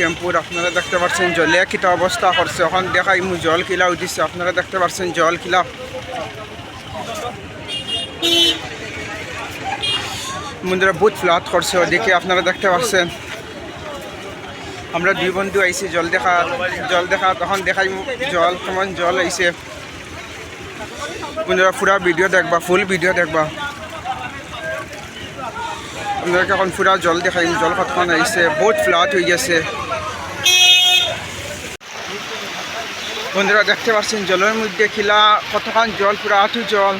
টেম্পুর আপনারা দেখতে পাচ্ছেন জলে কিটা অবস্থা করছে। এখন দেখাই মু জল কিলা উঠিছে, আপনারা দেখতে পাচ্ছেন জল কিলা। বন্ধুরা বহুত ফ্লাট করছে ওদিকে, আপনারা দেখতে পাচ্ছেন আমরা দুই বন্ধু আইছি, জল দেখা জল দেখা, তখন দেখাই জল, কেমন জল আইছে। বন্ধুরা পুরা ভিডিও দেখবা, ফুল ভিডিও দেখবা। আপনাদেরকে এখন পুরা জল দেখাই, জল কতক্ষণ আইছে, বহুত ফ্লাট হয়ে গেছে। বন্ধুরা, দেখতে পাচ্ছেন, জলের মধ্যে খিলা কতক্ষণ জল, পুরা আঠু জল।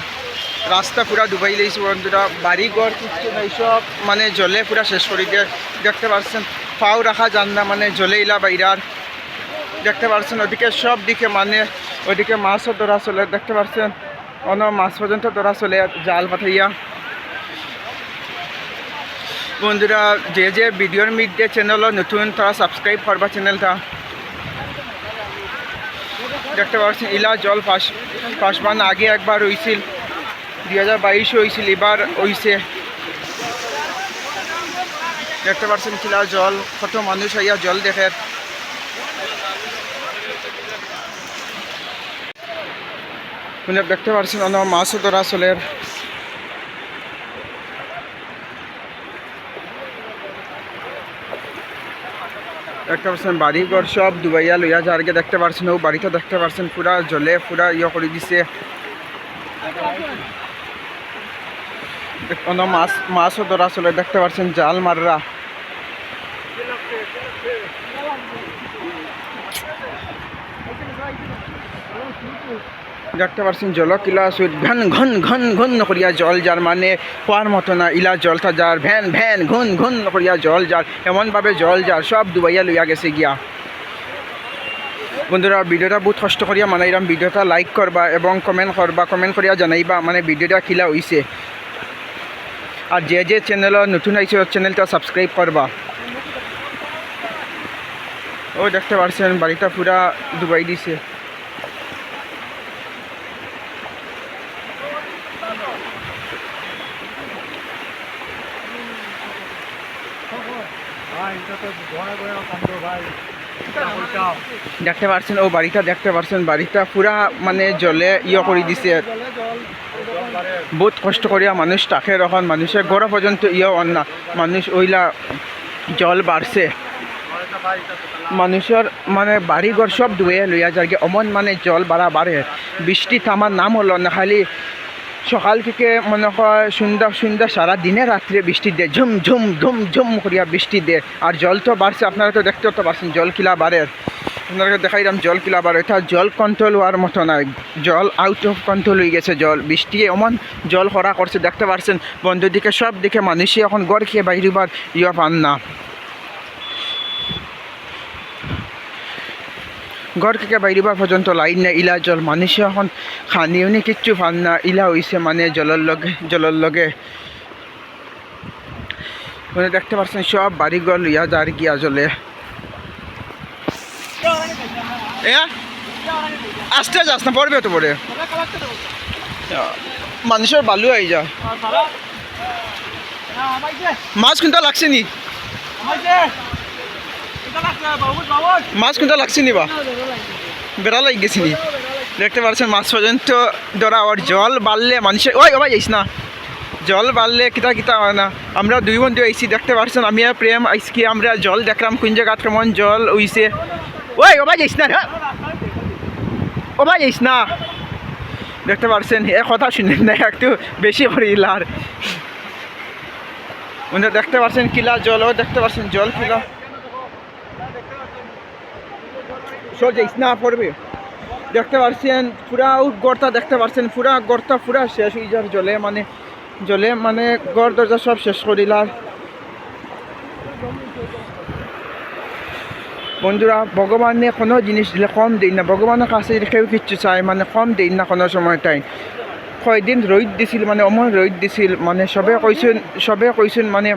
রাস্তা পুরা ডুবাই দিয়েছে বন্ধুরা বাড়ি ঘর কিছু নাই, সব মানে জলে পুরা শেষ করে দিয়ে দেখতে পাচ্ছেন, পাও রাখা যান না মানে জলে ইলা বাইরার। দেখতে পাচ্ছেন, ওদিকে সব দিকে মানে ওদিকে মাছও ধরা চলে, দেখতে পাচ্ছেন অন্য মাছ পর্যন্ত ধরা চলে, জাল পাঠাইয়া। বন্ধুরা, যে যে ভিডিওর মধ্যে চ্যানেল নতুন, তারা সাবস্ক্রাইব করবা চ্যানেলটা দেখতে পাচ্ছেন, ইলা জল পাশ বান আগে একবার হয়েছিল দুই হাজার বাইশে হয়েছিল এবার হইছে। দেখতে পাচ্ছেন কিলা জল, কত মানুষ আইয়া জল দেখে। দেখতে পাচ্ছেন অন্য মাছও ধরা চলের। দেখতে বাড়ি ঘর সব ডুবাইয়া লইয়া যারকে দেখতে পারছেন, ও বাড়িটা দেখতে পারছেন, পুরা জলে পুরা ইয়ে করে দিছে। কোনো মাছ মাছও ধরা চলে, দেখতে পারছেন, জাল মাররা। দেখতে পাচ্ছেন জল, কিলা সুইট, ঘন ঘন ঘন ঘন করিয়া জল যার মানে হওয়ার মতো না, ইলা জলটা যার, ভ্যান ভ্যান, ঘন ঘন করিয়া জল যার এমনভাবে জল যার, সব ডুবাইয়া লইয়া গেছে গিয়া। বন্ধুরা, ভিডিওটা বহুত কষ্ট করিয়া মানাইলাম। ভিডিওটা লাইক করবা এবং কমেন্ট করবা কমেন্ট করিয়া জানাইবা মানে ভিডিওটা কিলা হইছে। আর যে যে চ্যানেল নতুন আইছে চ্যানেলটা সাবস্ক্রাইব করবা। ও, দেখতে পারছেন, বাড়িটা পুরা ডুবাই দিছে। দেখতে পারছেন, ও বাড়িটা দেখতে পারছেন, বাড়িটা পুরা মানে জলে ইয়ে করে দিছে। বহুত কষ্ট করিয়া মানুষ তাকে রখন মানুষের গড় পর্যন্ত ইয়ে না, মানুষ ওইলা জল বাড়ছে। মানুষের মানে বাড়ি ঘর সব ডুবে লইয়া যায় অমন মানে জল বাড়া বাড়ে বৃষ্টি থামার নাম হলো না, খালি সকাল থেকে মনে হয় সুন্দর সুন্দর সারা দিনে রাত্রে বৃষ্টি দেয়, ঝুম ঝুম ঝুম ঝুম করিয়া বৃষ্টি দেয়। আর জল তো বাড়ছে, আপনারা তো দেখতে তো পারছেন জল কিলা বাড়ে। আপনাদেরকে দেখাইলাম, জল কিলা বাড়ে। এটা জল কন্ট্রোল হওয়ার মতো নয় জল আউট অফ কন্ট্রোল হয়ে গেছে জল। বৃষ্টি এমন জল খরা করছে, দেখতে পারছেন বন্ধ দিকে সব দিকে মানুষই এখন গড় খেয়ে বাইরেবার ইয়ে পান না। ঘর থেকে বাইরিবার পর্যন্ত লাইন না ইলা জল মানুষে এখন খানিও নি কিচ্ছু পান না, ইলা হইছে মানে জলের লগে জলের লগে। মানে দেখতে পাচ্ছেন সব বাড়িঘর লইয়া যার গিয়া জলে আস্তে যাস না, পড়বে তো পড়ে। মানুষের বালু আই যা। মাছ কোনটা লাগছে নি। মাছ কোনটা লাগছে নি বা? বেড়া লাগে গেছি নি। দেখতে পাচ্ছেন মাছ পর্যন্ত ধরা আর জল বাড়লে মানুষের ওই ওই যাইস না। জল বাড়লে কিতা কিতা হয় না। আমরা দুই বন্ধু আইসি দেখতে পাচ্ছেন আমি আর প্রেম আইসকি, আমরা জল দেখলাম কোন জায়গাত কেমন জল উইছে। ওই ওবা যাইস না ওবা যাইস না। দেখতে পাচ্ছেন, এ কথা শুনেন না, একটু বেশি করে ইলার। দেখতে পাচ্ছেন কিলা জল, ও দেখতে পাচ্ছেন জল কিলা। সব স্না পড়বে দেখতে পারছেন, পুরা গর্তা দেখতে পারছেন, পুরা গর্তা পুরা শেষ হয়ে যার জলে মানে জলে মানে গড় দরজা সব শেষ করিলার বন্ধুরা, ভগবানে কোনো জিনিস দিলে কম দিন না। ভগবানের কাছে কেউ কিচ্ছু চায় মানে কম দিন না কোনো সময় টাইম কয়দিন রোদ দিছিল মানে অমন রোদ দিছিল মানে সবে কইছেন সবে কইছেন মানে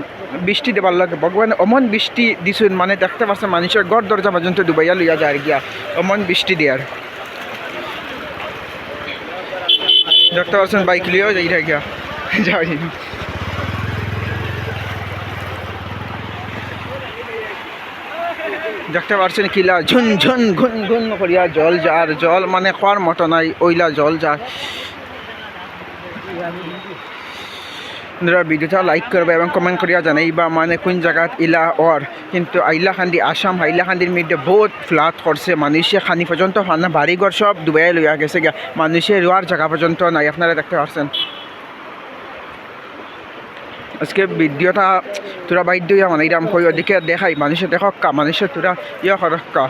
বৃষ্টি দেবার লাগে ভগবানে অমন বৃষ্টি দিছুন মানে দেখতে পাচ্ছে মানুষের গড় দরজা পর্যন্ত ডুবাইয়া লইয়া যায় গিয়া, অমন বৃষ্টি দেয়ার দেখতে পাচ্ছেন বাইক লিয়েও যাই গিয়া যাই। দেখতে পাচ্ছেন কিলা ঝুন ঝুন ঘুন ঘুন করিয়া জল যার জল মানে খোয়ার মতো নাই ওইলা জল যার আপনারা ভিডিওটা লাইক করবে এবং কমেন্ট করিয়া জানাইবা মানে কোন জায়গাত ইলা অর কিন্তু আইলাখান্দি আসাম হাইলাখান্দির মধ্যে বহুত ফ্লাট করছে। মানুষে খানি পর্যন্ত ফানা বাড়িঘর সব ডুবাই লইয়া গেছে গিয়া। মানুষের রোয়ার জায়গা পর্যন্ত নাই, আপনারা দেখতে পাচ্ছেন আজকে ভিডিওটা তোরা বাইদ্য ইয়া মানে ইরাম কই, ওদিকে দেখাই। মানুষে দেখক কা মানুষে তোরা ইয়া করক কা।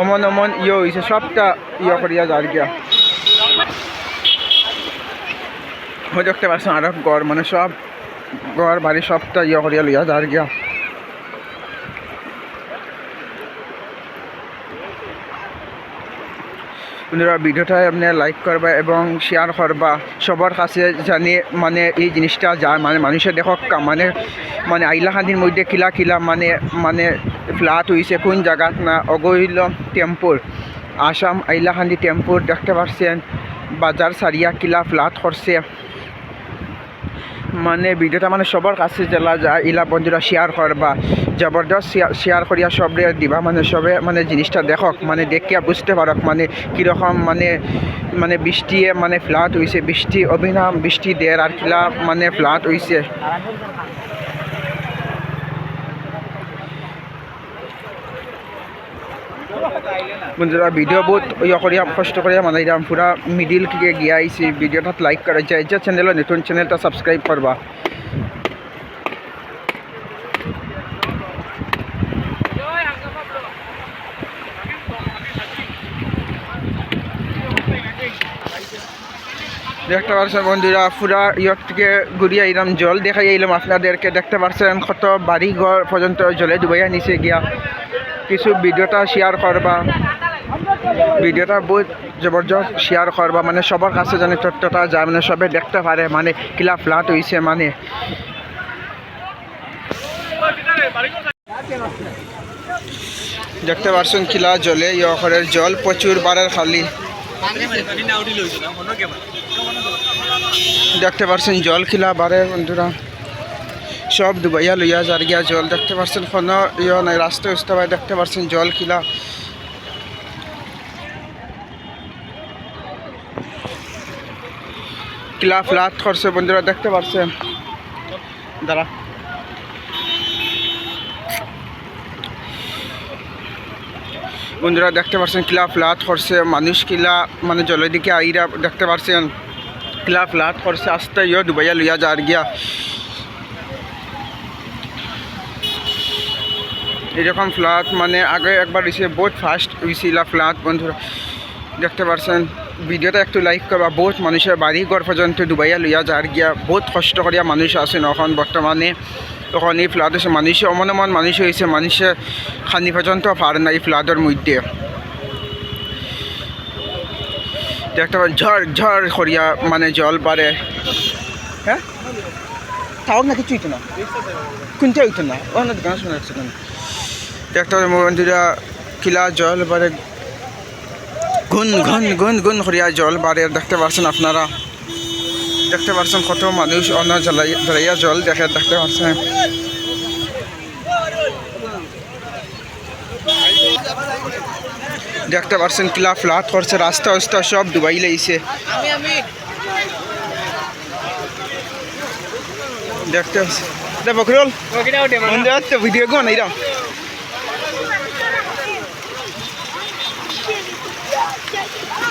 অমন অমন ইয়ে হয়েছে সবটা ইয়ে করিয়া যার গিয়া। হয়ে দেখতে পাচ্ছেন আরও গড় মানে সব ঘর বাড়ি সবটা ইয়ে করিয়া লইয়া যার গিয়া। আপনারা ভিডিওটা আপনি লাইক করবা এবং শেয়ার করবা। সবার কাছে জানি মানে এই জিনিসটা যায় মানে মানুষের দেখক মানে মানে আইলাখান্দির মধ্যে কিলা কিলা মানে মানে ফ্ল্যাট হয়েছে কোন জায়গাত না, অগৈল টেম্পুর আসাম আইলাখান্দি টেম্পুর দেখতে পাচ্ছেন, বাজার সারিয়া কিলা ফ্ল্যাট করছে। মানে ভিডিওটা মানে সবার কাছে জেলা যায় ইলা বন্ধুরা শেয়ার করবা জবরদস্ত শেয়ার করিয়া সবরে দিবা। মানে সবে মানে জিনিসটা দেখক মানে দেখিয়া বুঝতে পারক মানে কীরকম মানে মানে বৃষ্টিয়ে মানে ফ্লাট হয়েছে বৃষ্টি অভিনাম বৃষ্টি দেয়ার আর কিলা মানে ফ্লাট হয়েছে বন্ধুরা, ভিডিও বহুত ইয়ে কষ্ট করিয়া মানে এরকম পুরা মিডিল থেকে গিয়ে আইছি। ভিডিওটা লাইক করা যায়। যে চ্যানেল নতুন চ্যানেলটা সাবস্ক্রাইব করবা। দেখতে পাচ্ছেন বন্ধুরা, পুরা ইয়র থেকে ঘুরিয়ে এলাম জল দেখাই এলাম আপনাদেরকে। দেখতে পাচ্ছেন কত বাড়ি ঘর পর্যন্ত জলে ডুবাইয়া নিচে গিয়া। কিছু ভিডিওটা শেয়ার করবা। ভিডিওটা বহুত জবরদস্ত শেয়ার করবা। মানে সবার কাছে জানি তথ্যটা যায় মানে সবে দেখতে পারে মানে কিলা ফ্লাট হয়েছে মানে। দেখতে পারছেন কিলা জলে ইয়খরের জল, প্রচুর বারের খালি। দেখতে পারছেন জল খিলা বারে বন্ধুরা। সব ডুবাইয়া লইয়া যার গিয়া জল। দেখতে পারছেন কোনো ইয়ে নাই রাস্তা উস্তা দেখতে পারছেন জল খিলা কিলা ফ্লাট করছে বন্ধুরা দেখতে পারছেন দাঁড়া বন্ধুরা দেখতে পাচ্ছেন কিলা ফ্লাট করছে মানুষ কিলা মানে জলের দিকে আইরা দেখতে পাচ্ছেন কিলা ফ্লাট করছে আস্তে ইয়ে ডুবাইয়া লইয়া যার গিয়া এরকম ফ্লাট মানে আগে একবার হয়েছে বহুত ফাস্ট হয়েছিল ফ্লাট বন্ধুরা দেখতে পাচ্ছেন ভিডিওটা একটু লাইক করবা। বহুত মানুষের বাড়ি ঘর পর্যন্ত ডুবাইয়া লইয়া যার গিয়া বহুত কষ্ট করিয়া মানুষ আছেন এখন বর্তমানে তখন এই ফ্লাড হয়েছে মানুষে অমন অমন মানুষ হয়েছে মানুষে খানি পর্যন্ত পারে না এই ফ্লাডের মধ্যে। পাবেন ঝড় ঝড় করিয়া মানে জল বাড়ে হ্যাঁ তাও না কিছু না? কোনটা হইতো না? না, গান শোনা দেখতে কিলা জল বাড়ে গুন গুন গুন গুন করিয়া জল বাড়ে দেখতে পাচ্ছেন আপনারা। দেখতে পাচ্ছেন কত মানুষ অন্য জ্বালাই জ্বালাইয়া জল দেখে দেখতে পাচ্ছেন দেখতে পাচ্ছেন কিলা ফ্লাট করছে রাস্তা উস্তা সব ডুবাই লাইছে। দেখতে পাচ্ছি দে বকরুল ভিডিও কোন এইরা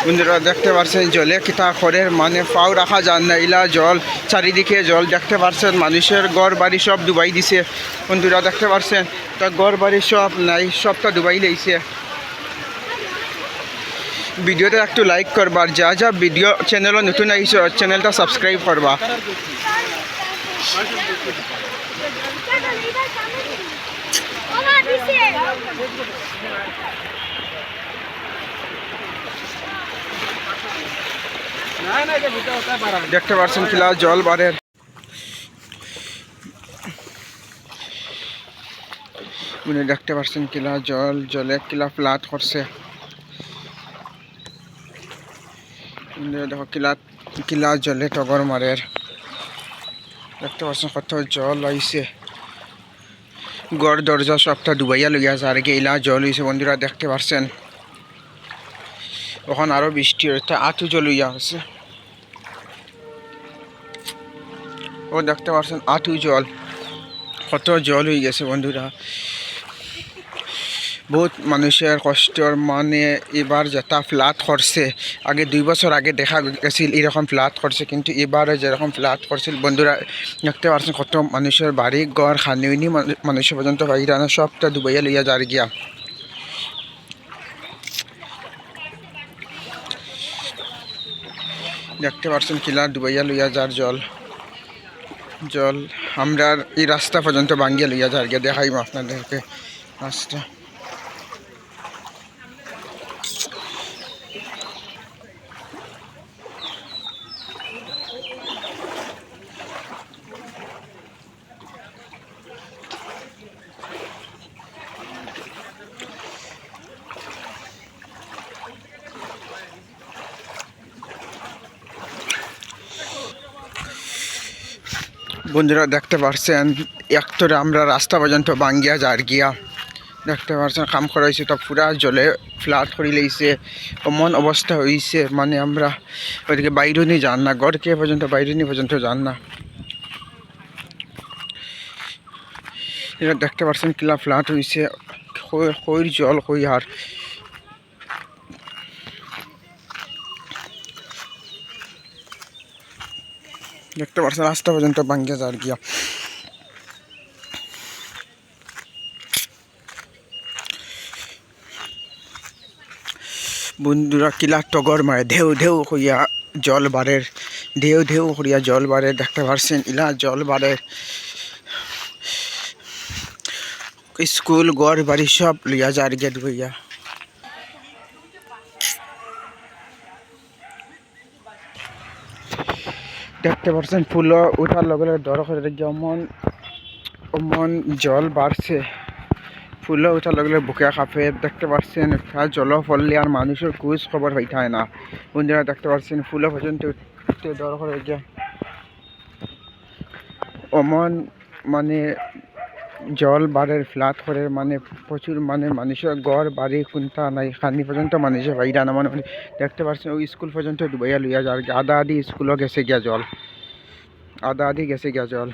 বন্ধুরা দেখতে পাচ্ছেন জলে কিতা খড়ের মানে পাও রাখা যান না, ইলা জল, চারিদিকে জল দেখতে পাচ্ছেন মানুষের ঘর বাড়ি সব ডুবাই দিছে বন্ধুরা দেখতে পাচ্ছেন তা ঘর বাড়ি সব নাই, সবটা ডুবাই লাইছে। ভিডিওটা একটু লাইক করবার যা যা ভিডিও চ্যানেলও নতুন আইছ চ্যানেলটা সাবস্ক্রাইব করবা। দেখতে পাচ্ছেন কিলা জল বাড়ের উনি দেখতে পাচ্ছেন কিলা জল, জলে কিলা ফ্লাট করছে। দেখো কিলা কিলা জলে টগর মারের দেখতে পাচ্ছেন কত জল আইছে। গড় দরজা সবটা ডুবাইয়া লইয়া আছে আর কি ইলা জল হয়েছে বন্ধুরা, দেখতে পারছেন ওখান আরও বৃষ্টি হচ্ছে আঁতু জল হইয়া আছে ও দেখতে পারছেন আঁতু জল। কত জল হয়ে গেছে বন্ধুরা। বহুত মানুষের কষ্টর মানে এবার যেটা ফ্লাট করছে। আগে দুই বছর আগে দেখা গেছিল এরকম ফ্লাট করছে, কিন্তু এবারে যেরকম ফ্লাট করছিল, বন্ধুরা, দেখতে পারছেন কত মানুষের বাড়ি, ঘর খানিউনি মানুষের পর্যন্ত বাইরে আনা সবটা ডুবাইয়া লইয়া যার গিয়া। দেখতে পারছেন কিলা ডুবাইয়া লইয়া যার জল। জল। আমরা এই রাস্তা পর্যন্ত ভাঙ্গিয়া লইয়া যার গিয়া দেখাইম আপনাদেরকে রাস্তা। বন্ধুরা দেখতে পারছেন, একতরে আমরা রাস্তা পর্যন্ত বাঙ্গিয়া যার গিয়া দেখতে পারছেন, কাম করা হয়েছে তো পুরা জলে ফ্লাট করে লইছে এমন অবস্থা হয়েছে মানে আমরা ওইদিকে বাইরে নিয়ে যান না, গড়কে পর্যন্ত, বাইরে পর্যন্ত যান না। এটা দেখতে পারছেন কিলা ফ্লাট হয়েছে কইর জল কই আর দেখতে পারছেন, রাস্তা পর্যন্ত ভাঙ্গিয়া যার গিয়া বন্ধুরা কিলা টগর মারে, ঢেউ ঢেউ কইয়া জল বাড়ের, ঢেউ ঢেউ করিয়া জল বাড়ে দেখতে পারছেন, ইলা জল বাড়ে স্কুল গড় বাড়ি সব লইয়া যার গেট বইয়া দেখতে পাচ্ছেন ফুলও উঠার লগে লগে দর করে যেমন অমন জল বাড়ছে। ফুলও উঠার লগে লগে বুকে কাঁপে, দেখতে পাচ্ছেন জল ফললে আর মানুষের কুচ খবর হইতায় না। বন্ধুরা, দেখতে পাচ্ছেন ফুলও পর্যন্ত উঠতে দর করে গিয়া। অমন মানে জল বাড়ের ফ্লাট করে মানে প্রচুর মানে মানুষের ঘর, বাড়ি, খুনতা নাই। খানি পর্যন্ত মানুষের বাইরা না মানে দেখতে পাচ্ছেন, ওই স্কুল পর্যন্ত ডুবাইয়া লইয়া যার আদা আদি স্কুলও গেছে গিয়া জল। আদা আদি গেছে গিয়া জল।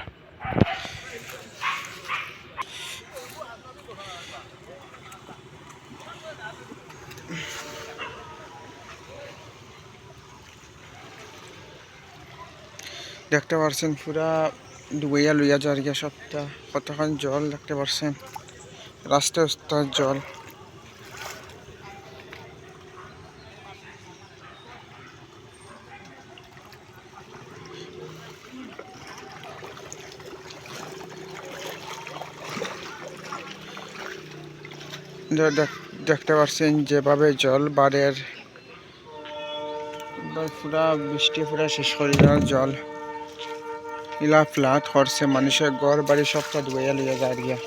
দেখতে পারছেন পুরা ডুবাইয়া লইয়া যার গিয়া সবটা কতক্ষণ জল দেখতে পারছেন? রাস্তা রাস্তা জল। দেখ- দেখতে পাচ্ছেন যেভাবে জল বাড়ের পুরা বৃষ্টি পুরা শেষ করে দেওয়ার জল। ইলা ফ্লাট হরসে মানুষের ঘর বাড়ি সবটা ডুবাইয়া লইয়া যায় গিয়া